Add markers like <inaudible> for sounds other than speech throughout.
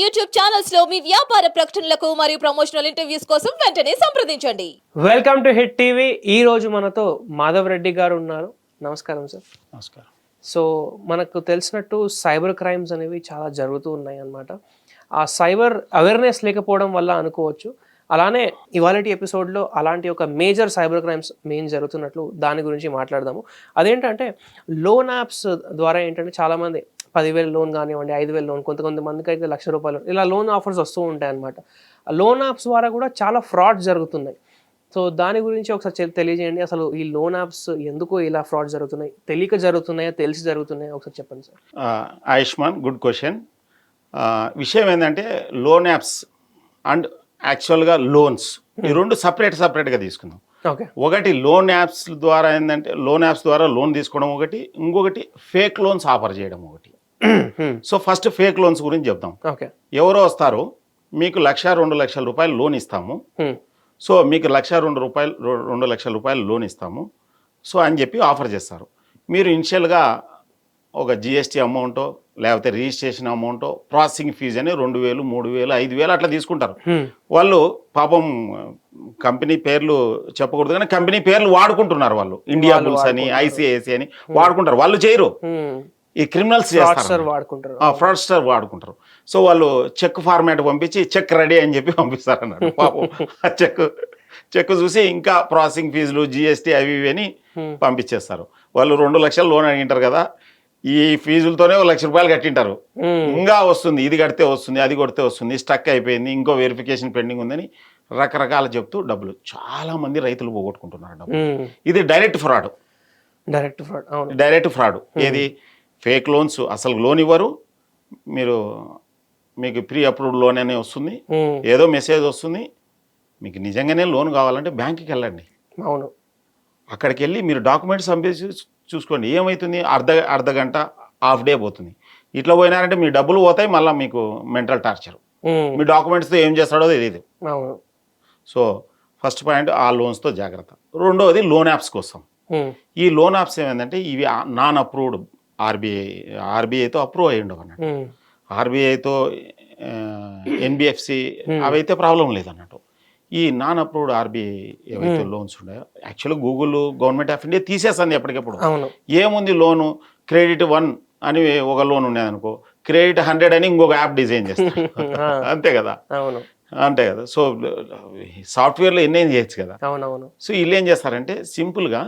YouTube ఛానల్స్లో మీ వ్యాపార ప్రకటనలకు మరియు ప్రమోషనల్ ఇంటర్వ్యూస్ కోసం వెంటనే సంప్రదించండి. Welcome to hit TV. ఈ రోజు మనతో మాధవ్ రెడ్డి గారు ఉన్నారు. నమస్కారం సార్. నమస్కారం. సో మనకు తెలిసినట్టు సైబర్ క్రైమ్స్ అనేవి చాలా జరుగుతూ ఉన్నాయి అన్నమాట ఆ సైబర్ అవేర్నెస్ లేకపోవడం వల్ల అనుకోవచ్చు. అలానే ఇవాళ ఎపిసోడ్లో అలాంటి ఒక మేజర్ సైబర్ క్రైమ్స్ మెయిన్ జరుగుతున్నట్లు దాని గురించి మాట్లాడదాము. అదేంటంటే లోన్ యాప్స్ ద్వారా ఏంటంటే చాలామంది పదివేలు లోన్ కానివ్వండి ఐదు వేలు లోన్ కొంత కొంతమందికి అయితే లక్ష రూపాయలు ఇలా లోన్ ఆఫర్స్ వస్తూ ఉంటాయి అనమాట లోన్ యాప్స్ ద్వారా కూడా చాలా ఫ్రాడ్ జరుగుతున్నాయి. సో దాని గురించి ఒకసారి తెలియజేయండి. అసలు ఈ లోన్ యాప్స్ ఎందుకు ఇలా ఫ్రాడ్ జరుగుతున్నాయి? తెలియక జరుగుతున్నాయా? తెలిసి జరుగుతున్నాయా? ఒకసారి చెప్పండి సార్. Ayushman good question. విషయం ఏంటంటే loan apps and actually loans ఈ రెండు సపరేట్ సపరేట్గా తీసుకుందాం. ఓకే. ఒకటి లోన్ యాప్స్ ద్వారా ఏంటంటే లోన్ యాప్స్ ద్వారా లోన్ తీసుకోవడం ఒకటి ఇంకొకటి ఫేక్ లోన్స్ ఆఫర్ చేయడం ఒకటి. సో ఫస్ట్ ఫేక్ లోన్స్ గురించి చెప్తాం ఓకే ఎవరో వస్తారు మీకు లక్ష రెండు లక్షల రూపాయలు లోన్ ఇస్తాము. సో మీకు లక్ష రెండు రూపాయలు రెండు లక్షల రూపాయలు లోన్ ఇస్తాము. సో అని చెప్పి ఆఫర్ చేస్తారు. మీరు ఇనిషియల్గా ఒక జిఎస్టీ అమౌంటో లేకపోతే రిజిస్ట్రేషన్ అమౌంటో ప్రాసెసింగ్ ఫీజు అని రెండు వేలు మూడు వేలు ఐదు వేలు అట్లా తీసుకుంటారు. వాళ్ళు పాపం కంపెనీ పేర్లు చెప్పకూడదు కానీ కంపెనీ పేర్లు వాడుకుంటున్నారు వాళ్ళు. ఇండియా బుల్స్ అని. ఐసిఐసి అని వాడుకుంటారు. వాళ్ళు చేయరు. ఈ క్రిమినల్స్ చేస్తారు వాడుకుంటారు. ఫ్రాడ్స్టర్ వాడుకుంటారు. సో వాళ్ళు చెక్ ఫార్మాట్ పంపించి చెక్ రెడీ అని చెప్పి పంపిస్తారు అన్నాడు పాపం <laughs> ఆ చెక్ చెక్ చూసి ఇంకా ప్రాసెసింగ్ ఫీజులు జిఎస్టీ అవి ఇవి అని. పంపించేస్తారు. వాళ్ళు రెండు లక్షలు లోన్ అడిగింటారు కదా ఈ ఫీజులతోనే ఒక లక్ష రూపాయలు కట్టింటారు. ఇంకా వస్తుంది ఇది కడితే వస్తుంది అది కొడితే వస్తుంది స్టక్ అయిపోయింది ఇంకో వెరిఫికేషన్ పెండింగ్ ఉందని రకరకాల చెప్తూ డబ్బులు. చాలా మంది రైతులు పోగొట్టుకుంటున్నారు డబ్బులు. ఇది direct fraud direct fraud direct fraud ఏది? ఫేక్ లోన్స్ అసలు లోన్ ఇవ్వరు. మీరు మీకు ప్రీ అప్రూవ్డ్ లోన్ అనే వస్తుంది. ఏదో మెసేజ్ వస్తుంది. మీకు నిజంగానే లోన్ కావాలంటే బ్యాంక్కి వెళ్ళండి. అవును. అక్కడికి వెళ్ళి మీరు డాక్యుమెంట్స్ పంపించి చూసుకోండి. ఏమవుతుంది అర్ధ అర్ధ గంట హాఫ్ డే పోతుంది. ఇట్లా పోయినారంటే మీ డబ్బులు పోతాయి మళ్ళీ మీకు మెంటల్ టార్చర్. మీ డాక్యుమెంట్స్తో ఏం చేస్తాడో తెలియదు సో ఫస్ట్ పాయింట్ ఆ లోన్స్తో జాగ్రత్త. రెండవది లోన్ యాప్స్ కోసం. ఈ లోన్ యాప్స్ ఏమైందంటే ఇవి నాన్ అప్రూవ్డ్ ఆర్బీఐ ఆర్బీఐతో అప్రూవ్ అయ్యి ఉండవు అన్నట్టు. ఆర్బీఐతో ఎన్బిఎఫ్సి అవైతే ప్రాబ్లం లేదన్నట్టు. ఈ నాన్ అప్రూవ్డ్ ఆర్బీఐ ఏవైతే లోన్స్ ఉన్నాయో యాక్చువల్గా గూగుల్ గవర్నమెంట్ ఆఫ్ ఇండియా తీసేస్తుంది ఎప్పటికప్పుడు. ఏముంది లోను? క్రెడిట్ వన్ అని ఒక లోన్ ఉండేదనుకో క్రెడిట్ హండ్రెడ్ అని ఇంకొక యాప్ డిజైన్ చేస్తారు. <laughs> అంతే కదా? అంతే కదా? సో సాఫ్ట్వేర్లో ఎన్నేం చేయొచ్చు కదా? సో వీళ్ళు ఏం చేస్తారంటే సింపుల్గా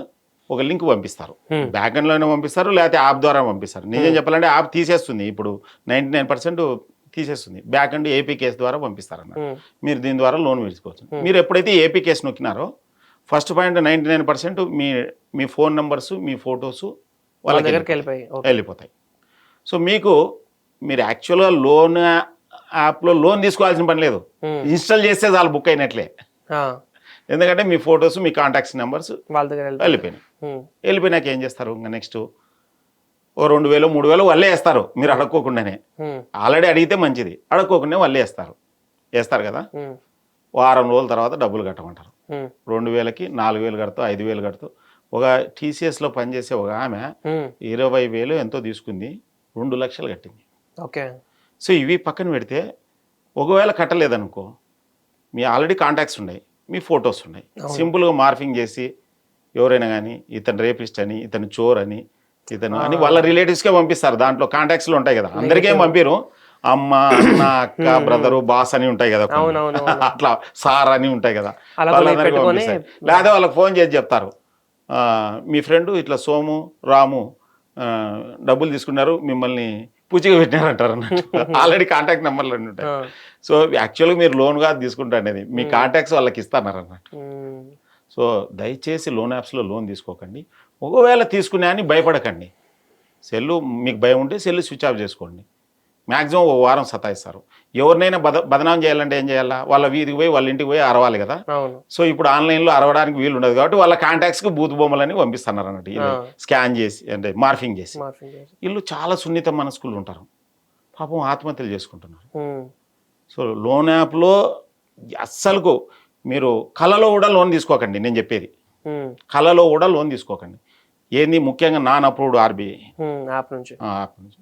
ఒక లింక్ పంపిస్తారు. బ్యాక్ ఎండ్లోనే పంపిస్తారు లేకపోతే యాప్ ద్వారా పంపిస్తారు. నిజం చెప్పాలంటే యాప్ తీసేస్తుంది. ఇప్పుడు నైంటీ నైన్ పర్సెంట్ తీసేస్తుంది. బ్యాక్ ఎండ్ ఏపీ కేసు ద్వారా పంపిస్తారు Hmm. మీరు దీని ద్వారా లోన్ తీసుకోవచ్చు మీరు ఎప్పుడైతే APK నొక్కినారో first point ninety nine percent మీ మీ ఫోన్ నెంబర్స్ మీ ఫొటోస్ వాళ్ళ దగ్గరికి వెళ్ళిపోయి వెళ్ళిపోతాయి. సో మీకు మీరు యాక్చువల్గా లోన్ యాప్లో లోన్ తీసుకోవాల్సిన పని లేదు. ఇన్స్టాల్ చేస్తే చాలు బుక్ అయినట్లే. ఎందుకంటే మీ ఫొటోస్ మీ కాంటాక్ట్స్ నెంబర్స్ వాళ్ళ దగ్గర వెళ్ళిపోయి వెళ్ళిపోయినాయి. వెళ్ళిపోయినాక ఏం చేస్తారు? ఇంకా నెక్స్ట్ ఓ రెండు వేలు మూడు వేలు వాళ్ళే వేస్తారు. మీరు అడగకోకుండానే. ఆల్రెడీ అడిగితే మంచిది. అడగకోకుండా వాళ్ళే వేస్తారు. వేస్తారు కదా. వారం రోజుల తర్వాత డబ్బులు కట్టమంటారు. రెండు వేలకి నాలుగు వేలు కడుతూ ఐదు వేలు కడుతూ. ఒక టీసీఎస్లో పనిచేసే ఒక ఆమె. ఇరవై వేలు ఎంతో తీసుకుంది. రెండు లక్షలు కట్టింది. ఓకే. సో ఇవి పక్కన పెడితే ఒకవేళ కట్టలేదనుకో మీ ఆల్రెడీ కాంటాక్ట్స్ ఉన్నాయి. మీ ఫొటోస్ ఉన్నాయి. సింపుల్గా మార్ఫింగ్ చేసి ఎవరైనా కానీ ఇతను రేపిస్ట్ అని ఇతను చోర్ అని ఇతను అని వాళ్ళ రిలేటివ్స్కే పంపిస్తారు. దాంట్లో కాంటాక్ట్స్లో ఉంటాయి కదా. అందరికీ పంపిరు? అమ్మ అన్న అక్క బ్రదరు బాస్ అని ఉంటాయి కదా <laughs> అట్లా సార్ అని ఉంటాయి కదా. వాళ్ళందరికీ పంపిస్తారు. లేదా వాళ్ళకి ఫోన్ చేసి చెప్తారు. మీ ఫ్రెండ్ ఇట్లా సోము రాము డబ్బులు తీసుకున్నారు మిమ్మల్ని పూచిగా పెట్టినారంటారు అన్నట్టు. ఆల్రెడీ కాంటాక్ట్ నెంబర్లు అన్నీ ఉంటాయి. సో యాక్చువల్గా మీరు లోన్గా తీసుకుంటారు అనేది మీ కాంటాక్ట్స్ వాళ్ళకి ఇస్తున్నారు అన్నట్టు. Hmm. సో దయచేసి లోన్ యాప్స్లో లోన్ తీసుకోకండి. ఒకవేళ తీసుకునే అని భయపడకండి. సెల్లు మీకు భయం ఉంటే సెల్లు స్విచ్ ఆఫ్ చేసుకోండి. మ్యాక్సిమం ఒక వారం సతాయిస్తారు. ఎవరినైనా బద బదనాం చేయాలంటే ఏం చేయాలా? వాళ్ళ వీధికి పోయి వాళ్ళ ఇంటికి పోయి అరవాలి కదా? సో ఇప్పుడు ఆన్లైన్లో అరవడానికి వీలు ఉండదు కాబట్టి వాళ్ళ కాంటాక్ట్స్కి బూత్ బొమ్మలని పంపిస్తున్నారు అన్నట్టు. స్కాన్ చేసి అంటే మార్ఫింగ్ చేసి. వీళ్ళు చాలా సున్నిత మనస్కులు ఉంటారు. పాపం ఆత్మహత్యలు చేసుకుంటున్నారు. సో లోన్ యాప్లో అస్సలకు మీరు కళలో కూడా లోన్ తీసుకోకండి నేను చెప్పేది. కళలో కూడా లోన్ తీసుకోకండి. ఏంది? ముఖ్యంగా నాన్ అప్రూవ్డ్ ఆర్బీఐ యాప్ నుంచి.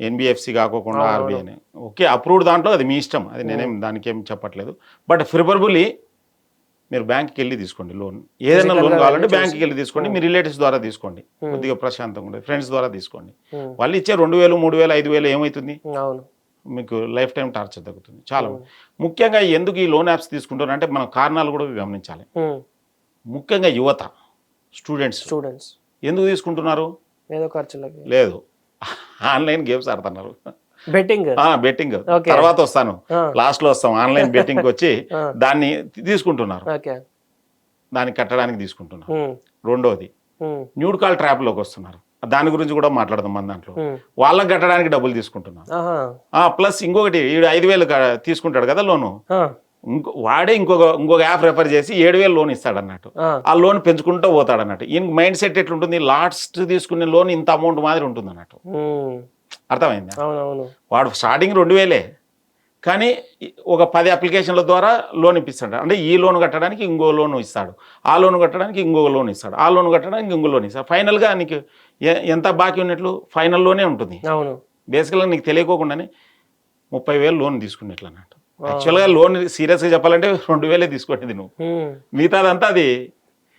ఎన్బిఎఫ్సి కాకోకుండా ఆర్బీఐని ఓకే అప్రూవ్డ్ దాంట్లో అది మీ ఇష్టం. అది నేనేం దానికి ఏం చెప్పట్లేదు. బట్ ప్రిఫరబుల్లీ మీరు బ్యాంక్కి వెళ్ళి తీసుకోండి లోన్. ఏదైనా లోన్ కావాలంటే బ్యాంక్కి. వెళ్ళి తీసుకోండి. మీ రిలేటివ్స్ ద్వారా తీసుకోండి. కొద్దిగా ప్రశాంతంగా ఉంటుంది ఫ్రెండ్స్ ద్వారా తీసుకోండి. వాళ్ళు ఇచ్చే రెండు వేలు మూడు వేలు ఐదు వేలు ఏమవుతుంది మీకు లైఫ్ టైం టార్చర్ తగ్గుతుంది. చాలా ముఖ్యంగా ఎందుకు ఈ లోన్ యాప్స్ తీసుకుంటారంటే మనం కారణాలు కూడా గమనించాలి. ముఖ్యంగా యువత స్టూడెంట్స్. స్టూడెంట్స్. ఎందుకు తీసుకుంటున్నారు? ఏదో ఖర్చులకి. లేదు. ఆన్లైన్ గేమ్స్ ఆడుతున్నారు. బెట్టింగ్? బెట్టింగ్. తర్వాత వస్తాను. లాస్ట్లో వస్తాం. ఆన్లైన్ బెట్టింగ్ <laughs> వచ్చి. దాన్ని తీసుకుంటున్నారు. దాన్ని కట్టడానికి తీసుకుంటున్నారు. రెండోది న్యూడ్ కాల్ ట్రాప్లోకి వస్తున్నారు. దాని గురించి కూడా మాట్లాడదాం మన దాంట్లో. వాళ్ళకి కట్టడానికి డబ్బులు తీసుకుంటున్నారు. ప్లస్ ఇంకొకటి ఐదు వేలు తీసుకుంటాడు కదా లోను. ఇంకో వాడే ఇంకొక ఇంకొక యాప్ రెఫర్ చేసి ఏడు వేలు లోన్ ఇస్తాడు అన్నట్టు ఆ, లోన్ పెంచుకుంటూ పోతాడు అన్నట్టు ఈయన మైండ్ సెట్ ఎట్లుంటుంది? లాస్ట్ తీసుకునే లోన్ ఇంత అమౌంట్ మాదిరి ఉంటుంది అన్నట్టు అర్థమైందా? వాడు స్టార్టింగ్ రెండు వేలే. కానీ ఒక పది అప్లికేషన్ల ద్వారా లోన్ ఇప్పిస్తాడు. అంటే ఈ లోన్ కట్టడానికి ఇంకో లోన్ ఇస్తాడు. ఆ లోన్ కట్టడానికి ఇంకో లోన్ ఇస్తాడు. ఆ లోన్ కట్టడానికి ఇంకో లోన్ ఇస్తాడు. ఫైనల్గా నీకు ఎంత బాకీ ఉన్నట్లు ఫైనల్లోనే ఉంటుంది. అవును. బేసికల్గా నీకు తెలియకోకుండానే ముప్పై వేలు లోన్ తీసుకున్నట్లు అన్నట్టు యాక్చువల్గా లోన్ సీరియస్గా చెప్పాలంటే రెండు వేలే తీసుకునేది నువ్వు. మిగతాదంతా అది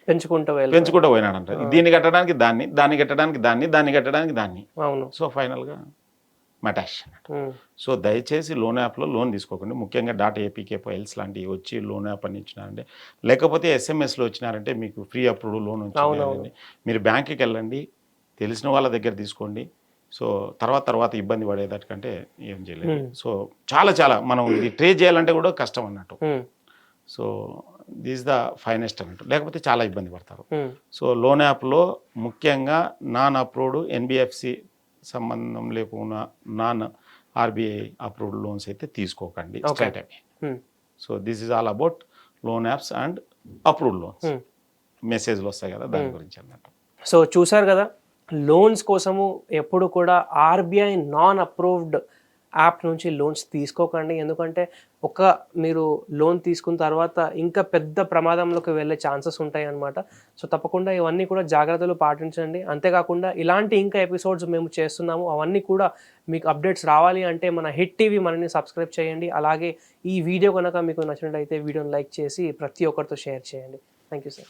పెంచుకుంటూ పెంచుకుంటూ పోయినాడంట. దీన్ని కట్టడానికి దాన్ని దాన్ని కట్టడానికి దాన్ని దాన్ని కట్టడానికి దాన్ని. అవును. సో ఫైనల్గా మటాష్ అన్నట్టు సో దయచేసి లోన్ యాప్లో లోన్ తీసుకోకండి. ముఖ్యంగా డాటా ఏపీకే ఫైల్స్ లాంటివి వచ్చి లోన్ యాప్ అని ఇచ్చినారంటే లేకపోతే ఎస్ఎంఎస్లో వచ్చినారంటే మీకు ఫ్రీ అప్రూవ్ లోన్. వచ్చింది మీరు బ్యాంక్కి వెళ్ళండి. తెలిసిన వాళ్ళ దగ్గర తీసుకోండి. సో తర్వాత తర్వాత ఇబ్బంది పడేదానికంటే ఏం చేయలేదు. సో చాలా చాలా మనం ఇది ట్రేస్ చేయాలంటే కూడా కష్టం అన్నట్టు. సో దిస్ ద ఫైనెస్ట్ అన్నట్టు. లేకపోతే చాలా ఇబ్బంది పడతారు. సో లోన్ యాప్లో ముఖ్యంగా నాన్ అప్రూవ్డ్ ఎన్బిఎఫ్సి సంబంధం లేకుండా నాన్ ఆర్బీఐ అప్రూవ్డ్ లోన్స్ అయితే తీసుకోకండి. Straight away. So this is all about loan apps and approved loans. మెసేజ్లు వస్తాయి కదా దాని. గురించి అన్నట్టు. సో చూసారు కదా లోన్స్ కోసము ఎప్పుడు కూడా ఆర్బీఐ నాన్ అప్రూవ్డ్ యాప్ నుంచి లోన్స్ తీసుకోకండి. ఎందుకంటే ఒక మీరు లోన్ తీసుకున్న తర్వాత ఇంకా పెద్ద ప్రమాదంలోకి వెళ్ళే ఛాన్సెస్ ఉంటాయి అన్నమాట సో తప్పకుండా ఇవన్నీ కూడా జాగ్రత్తలు పాటించండి. అంతేకాకుండా ఇలాంటి ఇంకా ఎపిసోడ్స్ మేము చేస్తున్నాము అవన్నీ కూడా మీకు అప్డేట్స్ రావాలి అంటే మన హిట్ టీవీ మనని సబ్స్క్రైబ్ చేయండి. అలాగే ఈ వీడియో కనుక మీకు నచ్చినట్లయితే వీడియోని లైక్ చేసి ప్రతి ఒక్కరితో షేర్ చేయండి. Thank you sir.